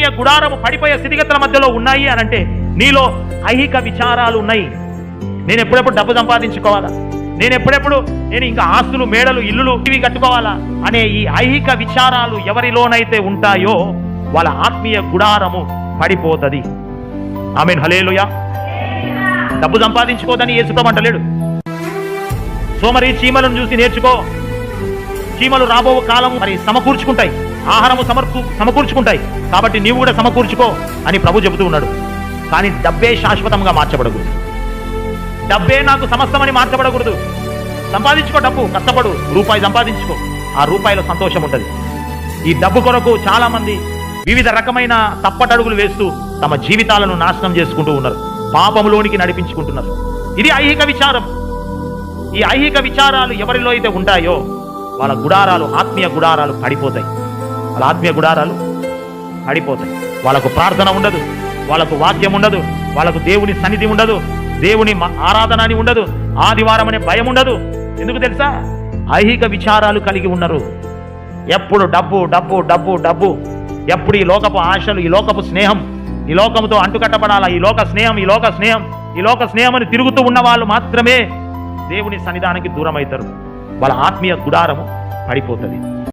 ఆత్మీయ గుడారము పడిపోయే స్థితిగతుల మధ్యలో ఉన్నాయి అని అంటే నీలో ఐహిక విచారాలు ఉన్నాయి. నేను ఎప్పుడెప్పుడు డబ్బు సంపాదించుకోవాలా? నేను ఎప్పుడెప్పుడు నేను ఇంకా ఆస్తులు మేడలు ఇల్లులు ఇవి కట్టుకోవాలా? అనే ఈ ఐహిక విచారాలు ఎవరిలోనైతే ఉంటాయో వాళ్ళ ఆత్మీయ గుడారము పడిపోతుంది. ఆమె హలేలుయా డబ్బు సంపాదించుకోదని ఏసుకోమంటలేడు సోమరి చీమలను చూసి నేర్చుకో. చీమలు రాబో కాలం మరి సమకూర్చుకుంటాయి. ఆహారము సమర్పు సమకూర్చుకుంటాయి. కాబట్టి నీవు కూడా సమకూర్చుకో అని ప్రభు చెబుతూ ఉన్నాడు. కానీ డబ్బే శాశ్వతంగా మార్చబడకూడదు. డబ్బే నాకు సమస్తమని మార్చబడకూడదు. సంపాదించుకో డబ్బు కష్టపడు రూపాయి సంపాదించుకో. ఆ రూపాయిలో సంతోషం ఉంటుంది. ఈ డబ్బు కొరకు చాలా మంది వివిధ రకమైన తప్పటడుగులు వేస్తూ తమ జీవితాలను నాశనం చేసుకుంటూ ఉన్నారు. పాపంలోనికి నడిపించుకుంటున్నారు. ఇది ఐహిక విచారం. ఈ ఐహిక విచారాలు ఎవరిలో అయితే ఉంటాయో వాళ్ళ గుడారాలు ఆత్మీయ గుడారాలు పడిపోతాయి. వాళ్ళ ఆత్మీయ గుడారాలు పడిపోతాయి. వాళ్ళకు ప్రార్థన ఉండదు వాళ్ళకు వాక్యం ఉండదు వాళ్ళకు దేవుని సన్నిధి ఉండదు దేవుని మ- ఆరాధన అని ఉండదు ఆదివారం అనే భయం ఉండదు. ఎందుకు తెలుసా? ఐహిక విచారాలు కలిగి ఉన్నారు ఎప్పుడు డబ్బు డబ్బు డబ్బు డబ్బు. ఎప్పుడు ఈ లోకపు ఆశలు ఈ లోకపు స్నేహం ఈ లోకముతో అంటుకట్టబడాలా? ఈ లోక స్నేహం ఈ లోక స్నేహం ఈ లోక స్నేహం అని తిరుగుతూ ఉన్న వాళ్ళు మాత్రమే దేవుని సన్నిధానానికి దూరం అవుతారు వాళ్ళ ఆత్మీయ గుడారము పడిపోతుంది.